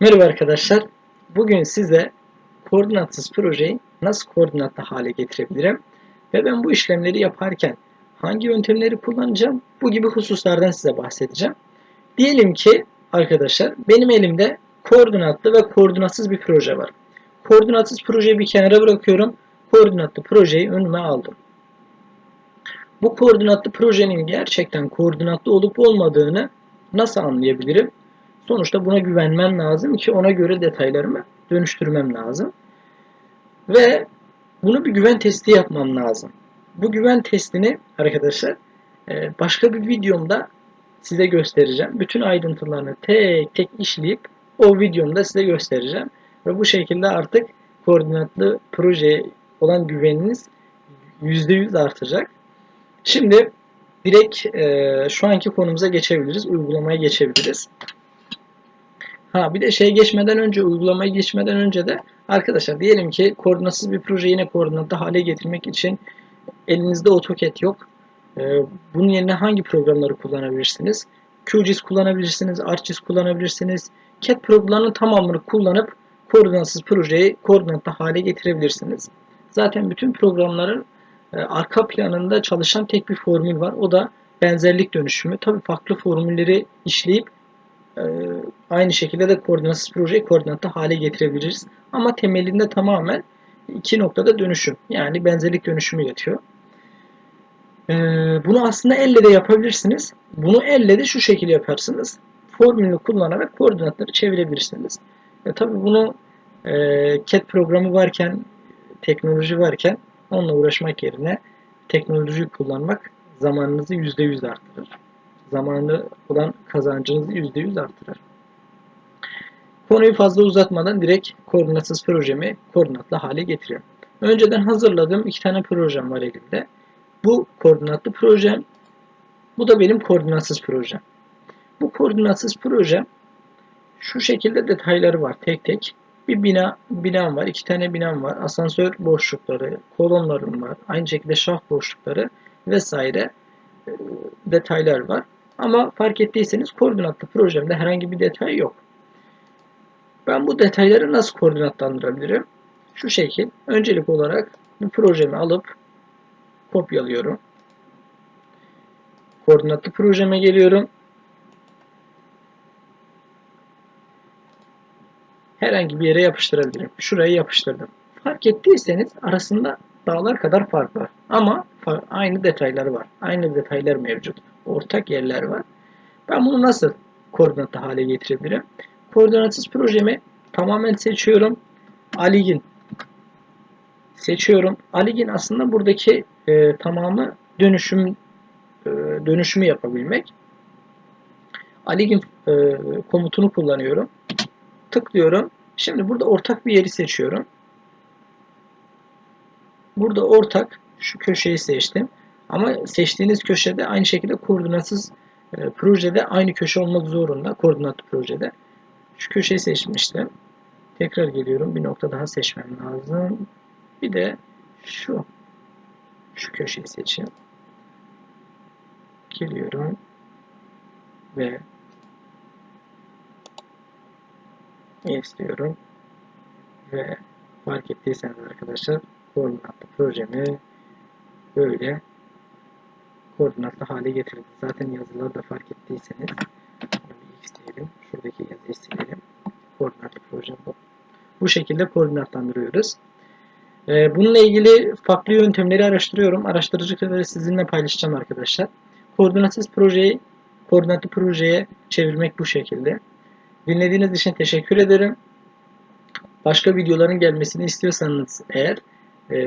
Merhaba arkadaşlar. Bugün size koordinatsız projeyi nasıl koordinatlı hale getirebilirim ve ben bu işlemleri yaparken hangi yöntemleri kullanacağım bu gibi hususlardan size bahsedeceğim. Diyelim ki arkadaşlar benim elimde koordinatlı ve koordinatsız bir proje var. Koordinatsız projeyi bir kenara bırakıyorum. Koordinatlı projeyi önüme aldım. Bu koordinatlı projenin gerçekten koordinatlı olup olmadığını nasıl anlayabilirim? Sonuçta buna güvenmem lazım ki ona göre detaylarımı dönüştürmem lazım. Ve bunu bir güven testi yapmam lazım. Bu güven testini arkadaşlar e, başka bir videomda size göstereceğim. Bütün ayrıntılarını tek tek işleyip o videomda size göstereceğim. Ve bu şekilde artık koordinatlı projeye olan güveniniz %100 artacak. Şimdi direkt e, şu anki konumuza geçebiliriz. Uygulamaya geçebiliriz. Ha bir de şey geçmeden önce uygulamaya geçmeden önce de arkadaşlar diyelim ki koordinatsız bir projeyi yine koordinatlı hale getirmek için elinizde AutoCAD yok. Ee, bunun yerine hangi programları kullanabilirsiniz? QGIS kullanabilirsiniz, ArcGIS kullanabilirsiniz. CAD programlarının tamamını kullanıp koordinatsız projeyi koordinatlı hale getirebilirsiniz. Zaten bütün programların e, arka planında çalışan tek bir formül var. O da benzerlik dönüşümü. Tabii farklı formülleri işleyip ee, aynı şekilde de koordinatsız projeyi koordinatlı hale getirebiliriz. Ama temelinde tamamen iki noktada dönüşüm. Yani benzerlik dönüşümü yatıyor. Ee, bunu aslında elle de yapabilirsiniz. Bunu elle de şu şekilde yaparsınız. Formülünü kullanarak koordinatları çevirebilirsiniz. E, tabii bunu e, CAD programı varken, teknoloji varken onunla uğraşmak yerine teknolojiyi kullanmak zamanınızı %100 arttırır zamanlı olan kazancınızı %100 artırır. Konuyu fazla uzatmadan direkt koordinatsız projemi koordinatlı hale getiriyorum. Önceden hazırladığım iki tane projem var elimde. Bu koordinatlı projem, bu da benim koordinatsız projem. Bu koordinatsız projem şu şekilde detayları var tek tek. Bir bina binam var, iki tane binam var, asansör boşlukları, kolonlarım var, aynı şekilde şaft boşlukları vesaire e, detaylar var. Ama fark ettiyseniz koordinatlı projemde herhangi bir detay yok. Ben bu detayları nasıl koordinatlandırabilirim? Şu şekil. Öncelik olarak bu projemi alıp kopyalıyorum. Koordinatlı projeme geliyorum. Herhangi bir yere yapıştırabilirim. Şuraya yapıştırdım. Fark ettiyseniz arasında dağlar kadar fark var. Ama aynı detaylar var. Aynı detaylar mevcut. Ortak yerler var. Ben bunu nasıl koordinatlı hale getirebilirim? Koordinatsız projemi tamamen seçiyorum. Aligin seçiyorum. Aligin aslında buradaki e, tamamı dönüşüm e, dönüşümü yapabilmek. Aligin e, komutunu kullanıyorum. Tıklıyorum. Şimdi burada ortak bir yeri seçiyorum. Burada ortak şu köşeyi seçtim. Ama seçtiğiniz köşede aynı şekilde koordinatsız e, projede aynı köşe olmak zorunda. Koordinatlı projede. Şu köşeyi seçmiştim. Tekrar geliyorum. Bir nokta daha seçmem lazım. Bir de şu şu köşeyi seçeyim. Geliyorum ve istiyorum ve fark ettiyseniz arkadaşlar koordinatlı projemi böyle koordinatlı hale getirdi. Zaten yazılarda fark ettiyseniz x diyelim. Şuradaki yazıyı silelim. Koordinatlı proje bu. Bu şekilde koordinatlandırıyoruz. Ee, bununla ilgili farklı yöntemleri araştırıyorum. Araştırıcıları sizinle paylaşacağım arkadaşlar. Koordinatsız projeyi koordinatlı projeye çevirmek bu şekilde. Dinlediğiniz için teşekkür ederim. Başka videoların gelmesini istiyorsanız eğer e,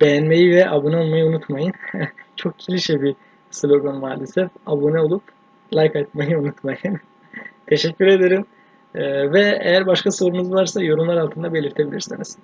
beğenmeyi ve abone olmayı unutmayın. Çok klişe bir slogan maalesef. Abone olup like atmayı unutmayın. Teşekkür ederim. Ee, ve eğer başka sorunuz varsa yorumlar altında belirtebilirsiniz.